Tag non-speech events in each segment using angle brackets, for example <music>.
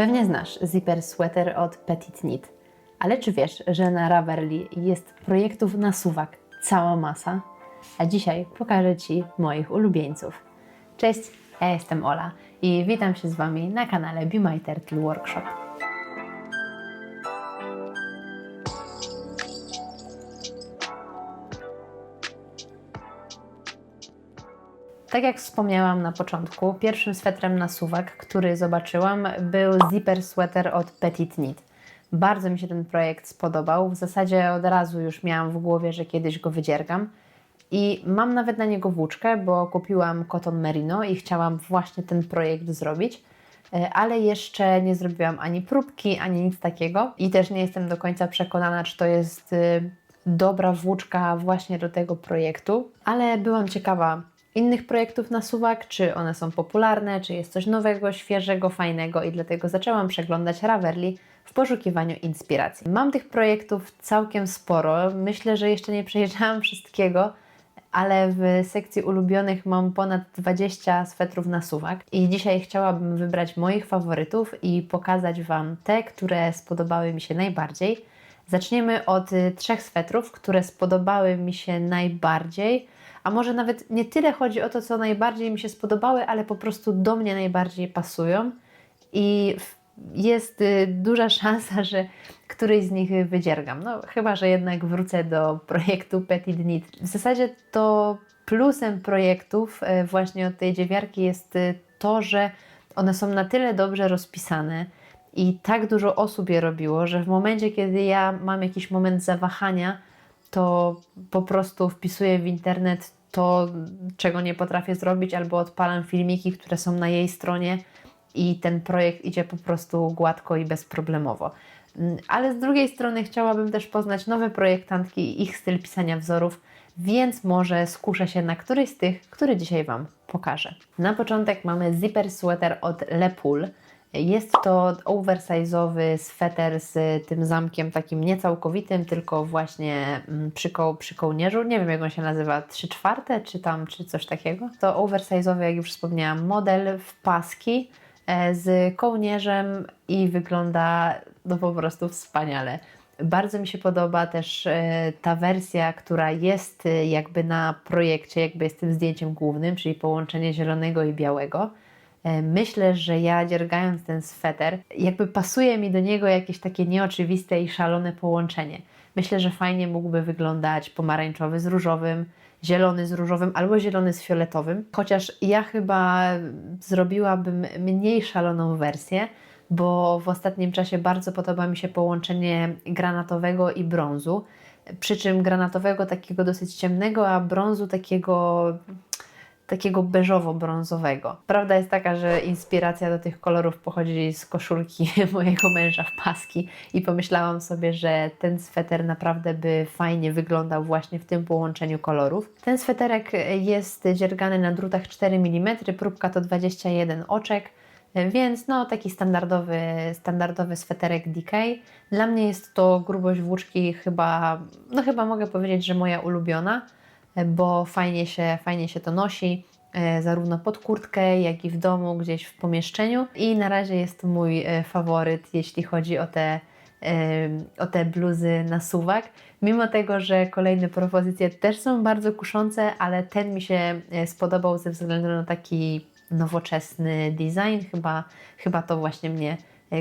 Pewnie znasz zipper sweater od Petit Knit, ale czy wiesz, że na Ravelli jest projektów na suwak cała masa? A dzisiaj pokażę Ci moich ulubieńców. Cześć, ja jestem Ola i witam się z Wami na kanale Be My Turtle Workshop. Tak jak wspomniałam na początku, pierwszym swetrem na suwak, który zobaczyłam, był zipper sweater od Petit Knit. Bardzo mi się ten projekt spodobał. W zasadzie od razu już miałam w głowie, że kiedyś go wydziergam. I mam nawet na niego włóczkę, bo kupiłam Cotton Merino i chciałam właśnie ten projekt zrobić, E, ale jeszcze nie zrobiłam ani próbki, ani nic takiego. I też nie jestem do końca przekonana, czy to jest y, dobra włóczka właśnie do tego projektu, ale byłam ciekawa innych projektów na suwak, czy one są popularne, czy jest coś nowego, świeżego, fajnego i dlatego zaczęłam przeglądać Ravelli w poszukiwaniu inspiracji. Mam tych projektów całkiem sporo. Myślę, że jeszcze nie przejrzałam <laughs> wszystkiego, ale w sekcji ulubionych mam ponad 20 swetrów na suwak i dzisiaj chciałabym wybrać moich faworytów i pokazać Wam te, które spodobały mi się najbardziej. Zaczniemy od y, trzech swetrów, które spodobały mi się najbardziej, a może nawet nie tyle chodzi o to, co najbardziej mi się spodobały, ale po prostu do mnie najbardziej pasują i jest y, duża <laughs> szansa, że któryś z nich wydziergam. No, chyba, że jednak wrócę do projektu Petit Knit. W zasadzie to plusem projektów y, właśnie od tej dziewiarki jest y, to, że one są na tyle dobrze rozpisane i tak dużo osób je robiło, że w momencie, kiedy ja mam jakiś moment zawahania, to po prostu wpisuję w internet to, czego nie potrafię zrobić, albo odpalam filmiki, które są na jej stronie i ten projekt idzie po prostu gładko i bezproblemowo. Mm, Ale z drugiej strony chciałabym też poznać nowe projektantki i ich styl pisania wzorów, więc może skuszę się na któryś z tych, który dzisiaj Wam pokażę. Na początek mamy zipper sweater od Le Pool. Jest to oversize'owy sweter z tym zamkiem takim niecałkowitym, tylko właśnie mm, przy, koł, przy kołnierzu. Nie wiem jak on się nazywa, 3 czwarte czy tam, czy coś takiego. To oversize'owy, jak już wspomniałam, model w paski e, z kołnierzem i wygląda no po prostu wspaniale. Bardzo mi się podoba też e, ta wersja, która jest e, jakby na projekcie, jakby jest tym zdjęciem głównym, czyli połączenie zielonego i białego. E, Myślę, że ja dziergając ten sweter, jakby pasuje mi do niego jakieś takie nieoczywiste i szalone połączenie. Myślę, że fajnie mógłby wyglądać pomarańczowy z różowym, zielony z różowym albo zielony z fioletowym. Chociaż ja chyba zrobiłabym mniej szaloną wersję, bo w ostatnim czasie bardzo podoba mi się połączenie granatowego i brązu. Przy czym granatowego takiego dosyć ciemnego, a brązu takiego takiego beżowo-brązowego. Prawda jest taka, że inspiracja do tych kolorów pochodzi z koszulki <laughs> mojego męża w paski i pomyślałam sobie, że ten sweter naprawdę by fajnie wyglądał właśnie w tym połączeniu kolorów. Ten sweterek jest dziergany na drutach 4 mm, próbka to 21 oczek, więc no taki standardowy, standardowy sweterek DK. Dla mnie jest to grubość włóczki chyba, no chyba mogę powiedzieć, że moja ulubiona bo fajnie się, fajnie się to nosi, e, zarówno pod kurtkę, jak i w domu, gdzieś w pomieszczeniu. I na razie jest to mój e, faworyt, jeśli chodzi o te, e, o te bluzy na suwak. Mimo tego, że kolejne propozycje też są bardzo kuszące, ale ten mi się spodobał ze względu na taki nowoczesny design. Chyba, chyba to właśnie mnie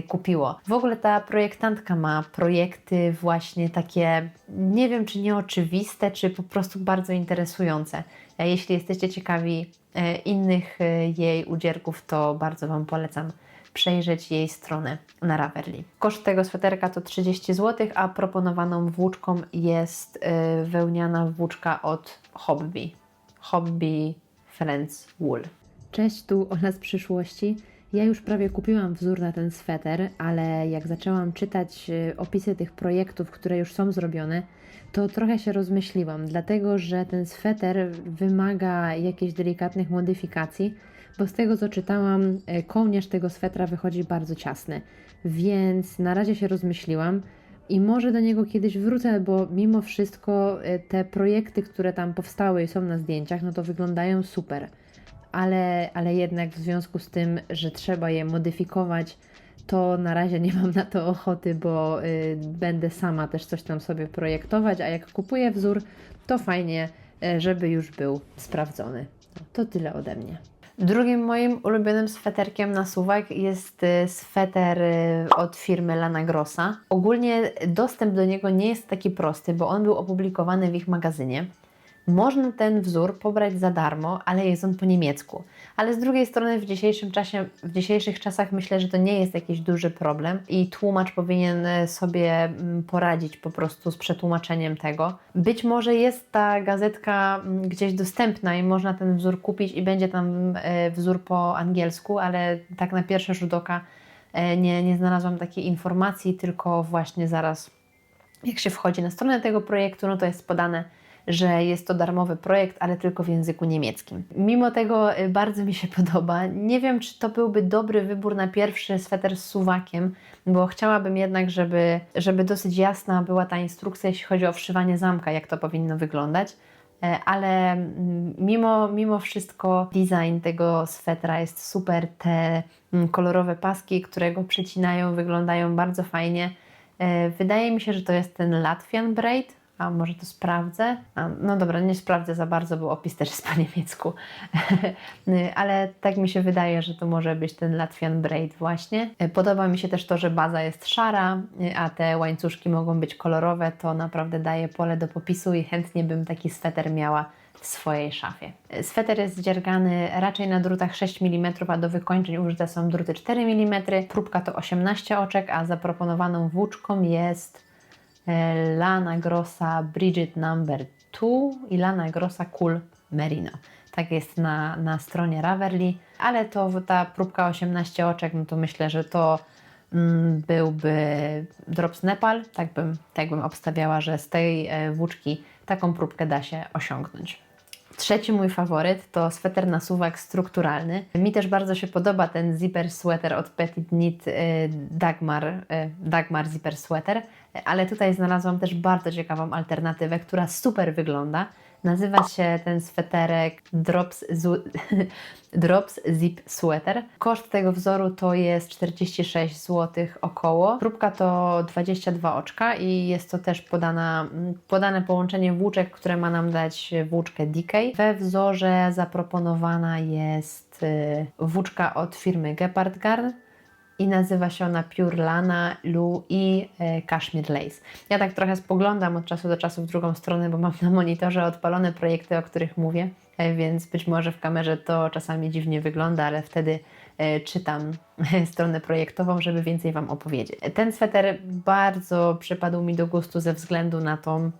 kupiło. W ogóle ta projektantka ma projekty właśnie takie, nie wiem czy nieoczywiste, czy po prostu bardzo interesujące. Jeśli jesteście ciekawi e, innych e, jej udzierków, to bardzo Wam polecam przejrzeć jej stronę na Ravelli. Koszt tego sweterka to 30 zł, a proponowaną włóczką jest e, wełniana włóczka od Hobby. Hobby Friends Wool. Cześć, tu Ola z przyszłości. Ja już prawie kupiłam wzór na ten sweter, ale jak zaczęłam czytać e, opisy tych projektów, które już są zrobione, to trochę się rozmyśliłam, dlatego że ten sweter wymaga jakichś delikatnych modyfikacji, bo z tego co czytałam, e, kołnierz tego swetra wychodzi bardzo ciasny. Więc na razie się rozmyśliłam i może do niego kiedyś wrócę, bo mimo wszystko e, te projekty, które tam powstały i są na zdjęciach, no to wyglądają super ale, ale jednak w związku z tym, że trzeba je modyfikować, to na razie nie mam na to ochoty, bo y, będę sama też coś tam sobie projektować, a jak kupuję wzór, to fajnie, y, żeby już był sprawdzony. To tyle ode mnie. Drugim moim ulubionym sweterkiem na suwak jest y, sweter y, od firmy Lana Grossa. Ogólnie dostęp do niego nie jest taki prosty, bo on był opublikowany w ich magazynie. Można ten wzór pobrać za darmo, ale jest on po niemiecku. Ale z drugiej strony w dzisiejszym czasie, w dzisiejszych czasach myślę, że to nie jest jakiś duży problem i tłumacz powinien sobie mm, poradzić po prostu z przetłumaczeniem tego. Być może jest ta gazetka mm, gdzieś dostępna i można ten wzór kupić i będzie tam e, wzór po angielsku, ale tak na pierwszy rzut oka e, nie, nie znalazłam takiej informacji, tylko właśnie zaraz jak się wchodzi na stronę tego projektu, no to jest podane że jest to darmowy projekt, ale tylko w języku niemieckim. Mimo tego y, bardzo mi się <laughs> podoba. Nie wiem, czy to byłby dobry wybór na pierwszy sweter z suwakiem, bo chciałabym jednak, żeby, żeby dosyć jasna była ta instrukcja, jeśli chodzi o wszywanie zamka, jak to powinno wyglądać e, ale mm, mimo, mimo wszystko design tego swetra jest super. Te mm, kolorowe paski, które go przecinają, wyglądają bardzo fajnie. E, wydaje mi się, że to jest ten Latvian braid, a może to sprawdzę? A, no dobra, nie sprawdzę za bardzo, bo opis też jest po niemiecku. <laughs> Ale tak mi się wydaje, że to może być ten Latvian Braid właśnie. Podoba mi się też to, że baza jest szara, a te łańcuszki mogą być kolorowe. To naprawdę daje pole do popisu i chętnie bym taki sweter miała w swojej szafie. Sweter jest dziergany raczej na drutach 6 mm, a do wykończeń użyte są druty 4 mm. Próbka to 18 oczek, a zaproponowaną włóczką jest Lana Grossa Bridget Number 2 i Lana Grossa Cool Merino. Tak jest na, na stronie Raverly, ale to ta próbka 18 oczek, no to myślę, że to mm, byłby Drops Nepal. Tak bym, tak bym obstawiała, że z tej e, włóczki taką próbkę da się osiągnąć. Trzeci mój faworyt to sweter na suwak strukturalny. Mi też bardzo się podoba ten zipper sweater od Petit Knit y, Dagmar, y, Dagmar zipper sweater, ale tutaj znalazłam też bardzo ciekawą alternatywę, która super wygląda. Nazywa się ten sweterek Drops, <laughs> Drops Zip Sweater. Koszt tego wzoru to jest 46 zł około. Próbka to 22 oczka i jest to też podana, podane połączenie włóczek, które ma nam dać włóczkę Decay. We wzorze zaproponowana jest y, włóczka od firmy Gepard Garn i nazywa się ona Pure Lana, Lu i e, Kashmir Lace. Ja tak trochę spoglądam od czasu do czasu w drugą stronę, bo mam na monitorze odpalone projekty, o których mówię, e, więc być może w kamerze to czasami dziwnie wygląda, ale wtedy e, czytam stronę projektową, żeby więcej Wam opowiedzieć. Ten sweter bardzo przypadł mi do gustu ze względu na tą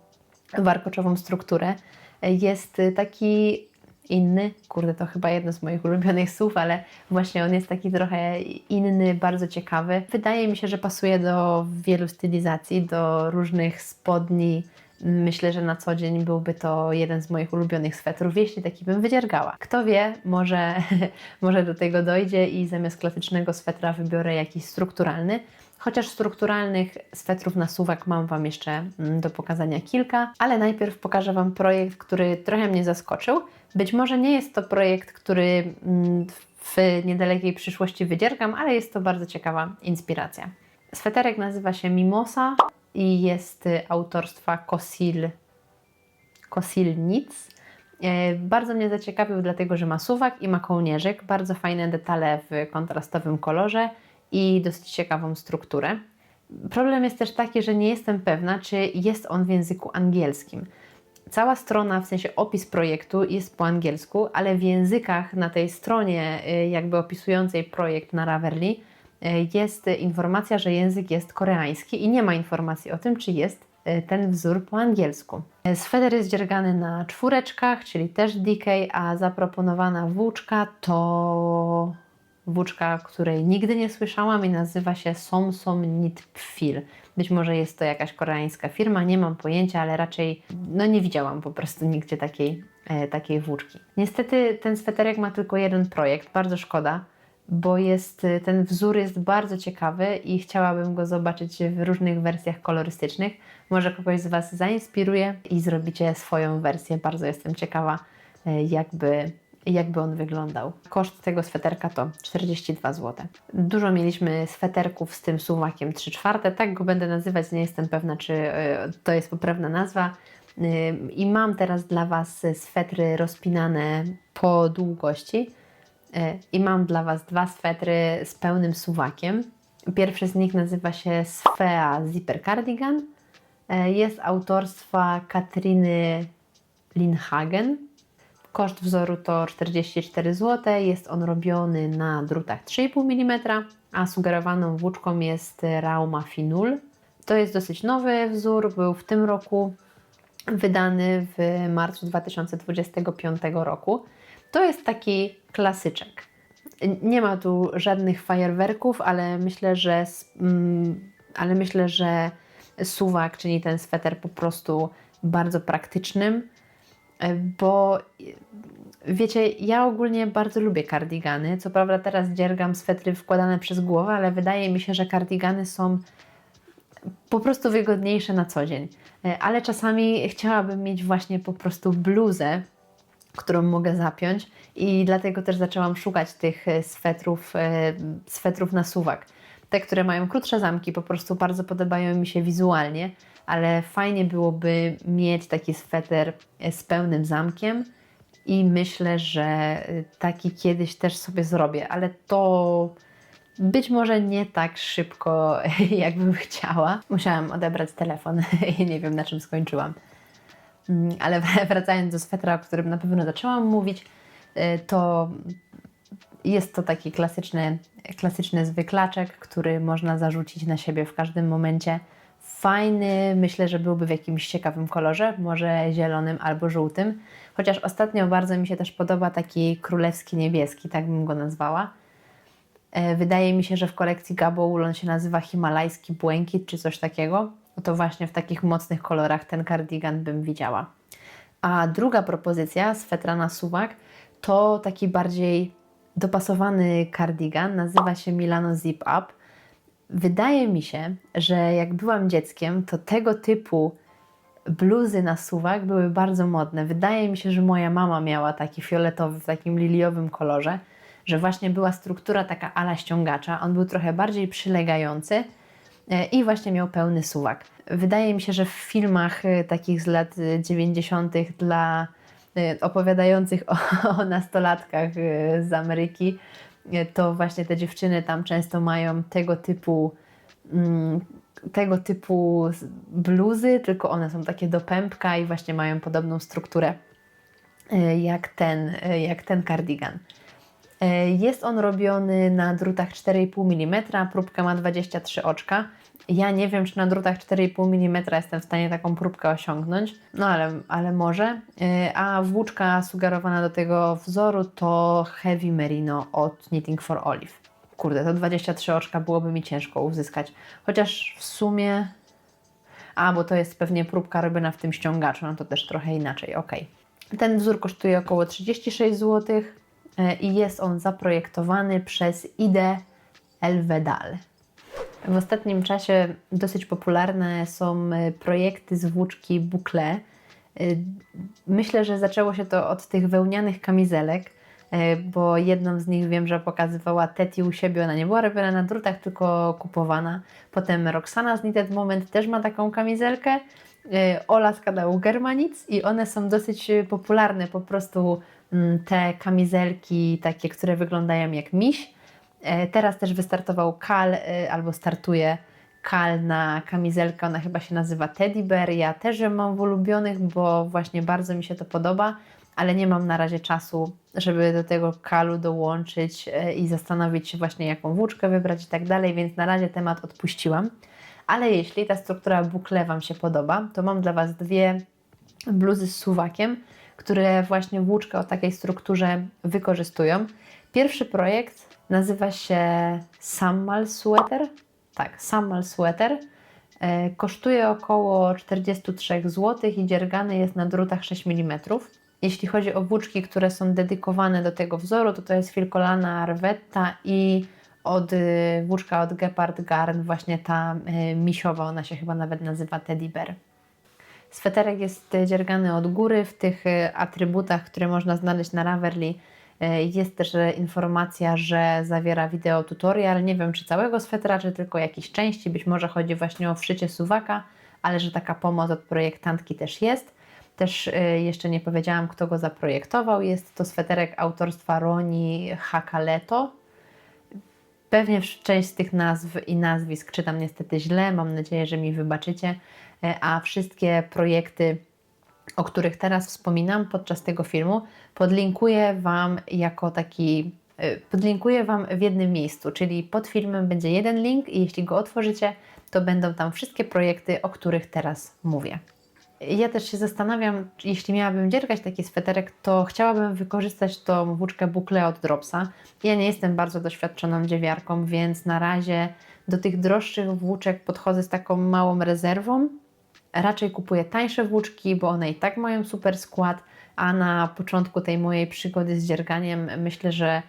warkoczową strukturę. Jest taki inny. Kurde, to chyba jedno z moich ulubionych słów, ale właśnie on jest taki trochę inny, bardzo ciekawy. Wydaje mi się, że pasuje do wielu stylizacji, do różnych spodni. Myślę, że na co dzień byłby to jeden z moich ulubionych swetrów, jeśli taki bym wydziergała. Kto wie, może, <laughs> może do tego dojdzie i zamiast klasycznego swetra wybiorę jakiś strukturalny. Chociaż strukturalnych swetrów na suwak mam Wam jeszcze mm, do pokazania kilka, ale najpierw pokażę Wam projekt, który trochę mnie zaskoczył. Być może nie jest to projekt, który mm, w niedalekiej przyszłości wydziergam, ale jest to bardzo ciekawa inspiracja. Sweterek nazywa się Mimosa i jest autorstwa Kosil, Kosilnic. E, bardzo mnie zaciekawił, dlatego że ma suwak i ma kołnierzyk, bardzo fajne detale w kontrastowym kolorze i dosyć ciekawą strukturę. Problem jest też taki, że nie jestem pewna, czy jest on w języku angielskim. Cała strona, w sensie opis projektu jest po angielsku, ale w językach na tej stronie, y, jakby opisującej projekt na Ravelry, y, jest informacja, że język jest koreański i nie ma informacji o tym, czy jest y, ten wzór po angielsku. Sweter jest dziergany na czwóreczkach, czyli też DK, a zaproponowana włóczka to włóczka, której nigdy nie słyszałam i nazywa się Somsom Knit. Być może jest to jakaś koreańska firma, nie mam pojęcia, ale raczej no nie widziałam po prostu nigdzie takiej, e, takiej włóczki. Niestety ten sweterek ma tylko jeden projekt, bardzo szkoda, bo jest, e, ten wzór jest bardzo ciekawy i chciałabym go zobaczyć w różnych wersjach kolorystycznych. Może kogoś z Was zainspiruje i zrobicie swoją wersję. Bardzo jestem ciekawa, e, jakby on wyglądał. Koszt tego sweterka to 42 zł. Dużo mieliśmy sweterków z tym suwakiem 3 czwarte, tak go będę nazywać, nie jestem pewna, czy e, to jest poprawna nazwa. E, I mam teraz dla Was swetry rozpinane po długości. E, I mam dla Was dwa swetry z pełnym suwakiem. Pierwszy z nich nazywa się Sfea Zipper Cardigan. Jest autorstwa Katryny Linhagen. Koszt wzoru to 44 zł. Jest on robiony na drutach 3,5 mm, a sugerowaną włóczką jest Rauma Finul. To jest dosyć nowy wzór, był w tym roku wydany w marcu 2025 roku. To jest taki klasyczek. Nie ma tu żadnych fajerwerków, ale myślę, że mm, ale myślę, że suwak czyni ten sweter po prostu bardzo praktycznym, bo wiecie, ja ogólnie bardzo lubię kardigany. Co prawda teraz dziergam swetry wkładane przez głowę, ale wydaje mi się, że kardigany są po prostu wygodniejsze na co dzień. E, Ale czasami chciałabym mieć właśnie po prostu bluzę, którą mogę zapiąć i dlatego też zaczęłam szukać tych e, swetrów, e, swetrów na suwak. Te, które mają krótsze zamki, po prostu bardzo podobają mi się wizualnie, ale fajnie byłoby mieć taki sweter e, z pełnym zamkiem i myślę, że e, taki kiedyś też sobie zrobię, ale to być może nie tak szybko, <laughs> jakbym chciała. Musiałam odebrać telefon <laughs> i nie wiem na czym skończyłam. Mm, Ale <laughs> wracając do swetra, o którym na pewno zaczęłam mówić, y, to jest to taki klasyczny, klasyczny zwyklaczek, który można zarzucić na siebie w każdym momencie. Fajny, myślę, że byłby w jakimś ciekawym kolorze, może zielonym albo żółtym. Chociaż ostatnio bardzo mi się też podoba taki królewski niebieski, tak bym go nazwała. E, Wydaje mi się, że w kolekcji Gaboul on się nazywa himalajski błękit czy coś takiego. No to właśnie w takich mocnych kolorach ten kardigan bym widziała. A druga propozycja, swetra na suwak, to taki bardziej dopasowany kardigan, nazywa się Milano Zip Up. Wydaje mi się, że jak byłam dzieckiem, to tego typu bluzy na suwak były bardzo modne. Wydaje mi się, że moja mama miała taki fioletowy w takim liliowym kolorze, że właśnie była struktura taka ala ściągacza. On był trochę bardziej przylegający e, i właśnie miał pełny suwak. Wydaje mi się, że w filmach e, takich z lat e, 90. dla e, opowiadających o, <laughs> o nastolatkach z Ameryki, to właśnie te dziewczyny tam często mają tego typu mm, tego typu bluzy, tylko one są takie do pępka i właśnie mają podobną strukturę e, jak ten, e, jak ten kardigan. E, Jest on robiony na drutach 4,5 mm, próbka ma 23 oczka. Ja nie wiem, czy na drutach 4,5 mm jestem w stanie taką próbkę osiągnąć, no ale, ale może. E, A włóczka sugerowana do tego wzoru to Heavy Merino od Knitting for Olive. Kurde, to 23 oczka byłoby mi ciężko uzyskać. Chociaż w sumie. A, bo to jest pewnie próbka robiona w tym ściągaczu, no to też trochę inaczej, ok. Ten wzór kosztuje około 36 zł e, i jest on zaprojektowany przez Ide Elvedal. W ostatnim czasie dosyć popularne są e, projekty z włóczki boucle. Y, Myślę, że zaczęło się to od tych wełnianych kamizelek, e, bo jedną z nich wiem, że pokazywała Teti u siebie. Ona nie była robiona na drutach, tylko kupowana. Potem Roxana z Knitted Moment też ma taką kamizelkę. E, Ola z kanału Germanic i one są dosyć e, popularne. Po prostu mm, te kamizelki takie, które wyglądają jak miś. E, Teraz też wystartował Kal, e, albo startuje Kal na kamizelkę, ona chyba się nazywa Teddy Bear. Ja też ją mam w ulubionych, bo właśnie bardzo mi się to podoba, ale nie mam na razie czasu, żeby do tego Kalu dołączyć e, i zastanowić się właśnie jaką włóczkę wybrać i tak dalej, więc na razie temat odpuściłam. Ale jeśli ta struktura bukle Wam się podoba, to mam dla Was dwie bluzy z suwakiem, które właśnie włóczkę o takiej strukturze wykorzystują. Pierwszy projekt nazywa się Sammal Sweater. Tak, Sammal Sweater. E, Kosztuje około 43 zł i dziergany jest na drutach 6 mm. Jeśli chodzi o włóczki, które są dedykowane do tego wzoru, to to jest Filcolana Arvetta i od, y, włóczka od Gepard Garn, właśnie ta y, misiowa, ona się chyba nawet nazywa Teddy Bear. Sweterek jest e, dziergany od góry w tych e, atrybutach, które można znaleźć na Ravelry. E, Jest też e, informacja, że zawiera wideo tutorial. Nie wiem, czy całego swetera, czy tylko jakiejś części. Być może chodzi właśnie o wszycie suwaka, ale że taka pomoc od projektantki też jest. Też e, jeszcze nie powiedziałam, kto go zaprojektował. Jest to sweterek autorstwa Roni Hakaleto. Pewnie część z tych nazw i nazwisk czytam niestety źle. Mam nadzieję, że mi wybaczycie. A wszystkie projekty, o których teraz wspominam podczas tego filmu, podlinkuję Wam jako taki. e, Podlinkuję Wam w jednym miejscu, czyli pod filmem będzie jeden link, i jeśli go otworzycie, to będą tam wszystkie projekty, o których teraz mówię. Ja też się zastanawiam, jeśli miałabym dziergać taki sweterek, to chciałabym wykorzystać tą włóczkę Bukle od Dropsa. Ja nie jestem bardzo doświadczoną dziewiarką, więc na razie do tych droższych włóczek podchodzę z taką małą rezerwą. Raczej kupuję tańsze włóczki, bo one i tak mają super skład, a na początku tej mojej przygody z dzierganiem myślę, że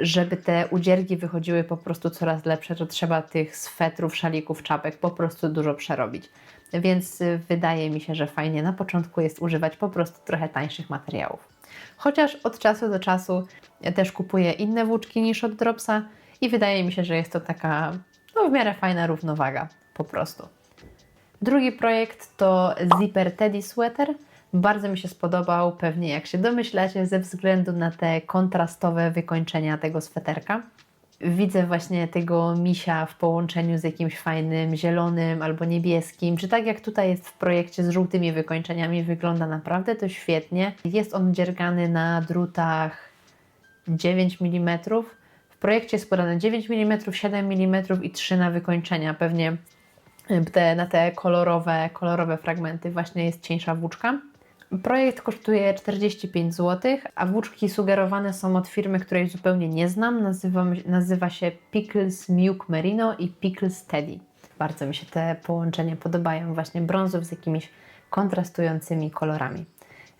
żeby te udziergi wychodziły po prostu coraz lepsze, to trzeba tych swetrów, szalików, czapek po prostu dużo przerobić. Więc y, wydaje mi się, że fajnie na początku jest używać po prostu trochę tańszych materiałów. Chociaż od czasu do czasu też kupuję inne włóczki niż od Dropsa i wydaje mi się, że jest to taka no, w miarę fajna równowaga po prostu. Drugi projekt to Zipper Teddy Sweater. Bardzo mi się spodobał, pewnie jak się domyślacie, ze względu na te kontrastowe wykończenia tego sweterka. Widzę właśnie tego misia w połączeniu z jakimś fajnym zielonym albo niebieskim, czy tak jak tutaj jest w projekcie z żółtymi wykończeniami, wygląda naprawdę to świetnie. Jest on dziergany na drutach 9 mm. W projekcie jest podane 9 mm, 7 mm i 3 na wykończenia. Pewnie te, na te kolorowe, kolorowe fragmenty właśnie jest cieńsza włóczka. Projekt kosztuje 45 zł, a włóczki sugerowane są od firmy, której zupełnie nie znam. Nazywa, nazywa się Pickles Milk Merino i Pickles Teddy. Bardzo mi się te połączenia podobają, właśnie brązów z jakimiś kontrastującymi kolorami.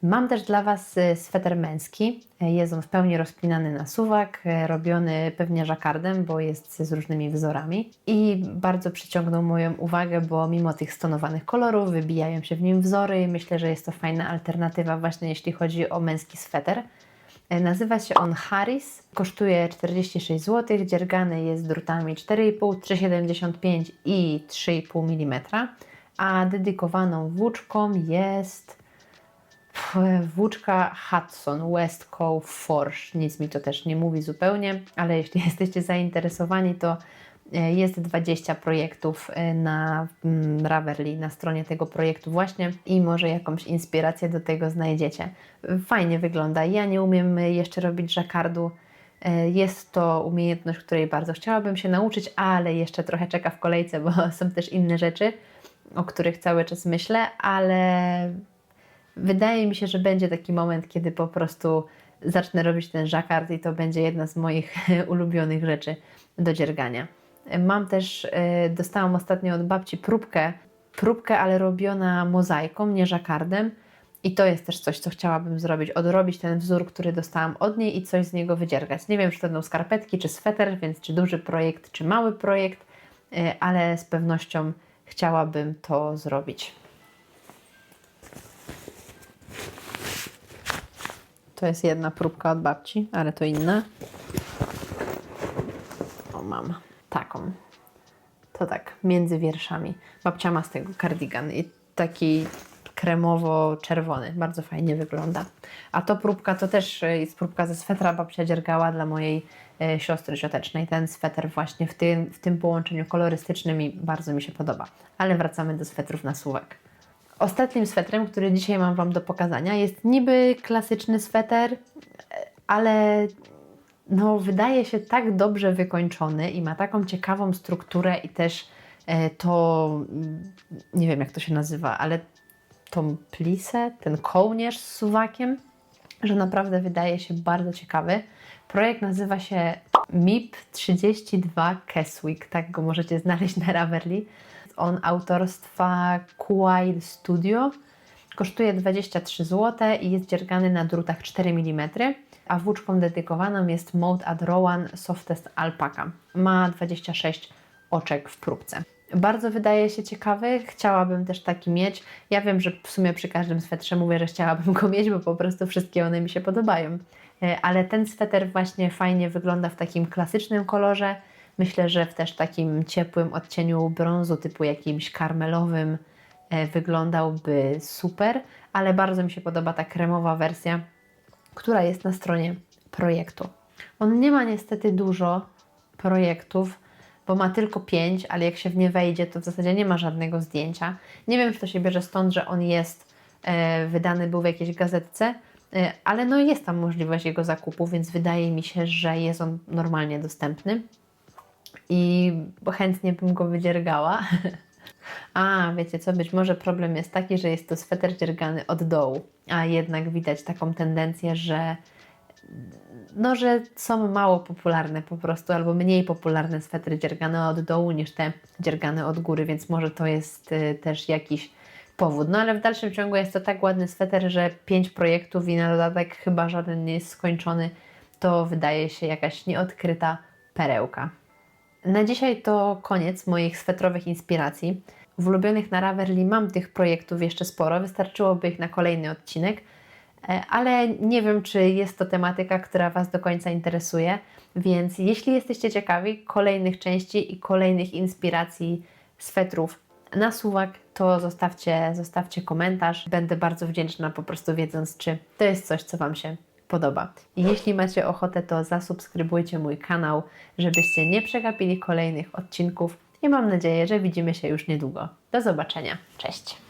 Mam też dla Was y, sweter męski. Jest on w pełni rozpinany na suwak, y, robiony pewnie żakardem, bo jest z różnymi wzorami. I bardzo przyciągnął moją uwagę, bo mimo tych stonowanych kolorów wybijają się w nim wzory i myślę, że jest to fajna alternatywa właśnie jeśli chodzi o męski sweter. Y, Nazywa się on Harris, kosztuje 46 zł, dziergany jest drutami 4,5, 3,75 i 3,5 mm, a dedykowaną włóczką jest włóczka Hudson West Coast Forge. Nic mi to też nie mówi zupełnie, ale jeśli <laughs> jesteście zainteresowani, to e, jest 20 projektów e, na mm, Ravelry, na stronie tego projektu właśnie i może jakąś inspirację do tego znajdziecie. Fajnie wygląda. Ja nie umiem jeszcze robić żakardu. E, Jest to umiejętność, której bardzo chciałabym się nauczyć, ale jeszcze trochę czeka w kolejce, bo <laughs> są też inne rzeczy, o których cały czas myślę, ale wydaje mi się, że będzie taki moment, kiedy po prostu zacznę robić ten żakard i to będzie jedna z moich <laughs> ulubionych rzeczy do dziergania. Mam też, e, dostałam ostatnio od babci próbkę, próbkę, ale robiona mozaiką, nie żakardem. I to jest też coś, co chciałabym zrobić, odrobić ten wzór, który dostałam od niej i coś z niego wydziergać. Nie wiem, czy to będą skarpetki, czy sweter, więc czy duży projekt, czy mały projekt, e, ale z pewnością chciałabym to zrobić. To jest jedna próbka od babci, ale to inna. O, mam taką. To tak, między wierszami. Babcia ma z tego kardigan i taki kremowo-czerwony. Bardzo fajnie wygląda. A to próbka to też e, jest próbka ze swetra babcia dziergała dla mojej e, siostry ciotecznej. Ten sweter właśnie w tym, w tym połączeniu kolorystycznym i bardzo mi się podoba. Ale wracamy do swetrów na suwak. Ostatnim swetrem, który dzisiaj mam Wam do pokazania, jest niby klasyczny sweter, ale no, wydaje się tak dobrze wykończony i ma taką ciekawą strukturę i też e, to, nie wiem jak to się nazywa, ale tą plisę, ten kołnierz z suwakiem, że naprawdę wydaje się bardzo ciekawy. Projekt nazywa się MIP 32 Keswick, tak go możecie znaleźć na Ravelry. On autorstwa Kuail Studio. Kosztuje 23 zł i jest dziergany na drutach 4 mm, a włóczką dedykowaną jest Mode Ad Rowan Softest Alpaca. Ma 26 oczek w próbce. Bardzo wydaje się ciekawy, chciałabym też taki mieć. Ja wiem, że w sumie przy każdym swetrze mówię, że chciałabym go mieć, bo po prostu wszystkie one mi się podobają. E, Ale ten sweter właśnie fajnie wygląda w takim klasycznym kolorze. Myślę, że w też takim ciepłym odcieniu brązu, typu jakimś karmelowym, e, wyglądałby super, ale bardzo mi się podoba ta kremowa wersja, która jest na stronie projektu. On nie ma niestety dużo projektów, bo ma tylko pięć, ale jak się w nie wejdzie, to w zasadzie nie ma żadnego zdjęcia. Nie wiem, czy to się bierze stąd, że on jest e, wydany był w jakiejś gazetce, e, ale no jest tam możliwość jego zakupu, więc wydaje mi się, że jest on normalnie dostępny i chętnie bym go wydziergała. <laughs> A, wiecie co, być może problem jest taki, że jest to sweter dziergany od dołu, a jednak widać taką tendencję, że no, że są mało popularne po prostu, albo mniej popularne swetry dziergane od dołu niż te dziergane od góry, więc może to jest y, też jakiś powód. No ale w dalszym ciągu jest to tak ładny sweter, że pięć projektów i na dodatek chyba żaden nie jest skończony, to wydaje się jakaś nieodkryta perełka. Na dzisiaj to koniec moich swetrowych inspiracji. W ulubionych na Ravelli mam tych projektów jeszcze sporo, wystarczyłoby ich na kolejny odcinek, e, ale nie wiem, czy jest to tematyka, która Was do końca interesuje, więc jeśli jesteście ciekawi kolejnych części i kolejnych inspiracji swetrów na suwak, to zostawcie, zostawcie komentarz. Będę bardzo wdzięczna po prostu wiedząc, czy to jest coś, co Wam się podoba. I jeśli macie ochotę, to zasubskrybujcie mój kanał, żebyście nie przegapili kolejnych odcinków i mam nadzieję, że widzimy się już niedługo. Do zobaczenia. Cześć!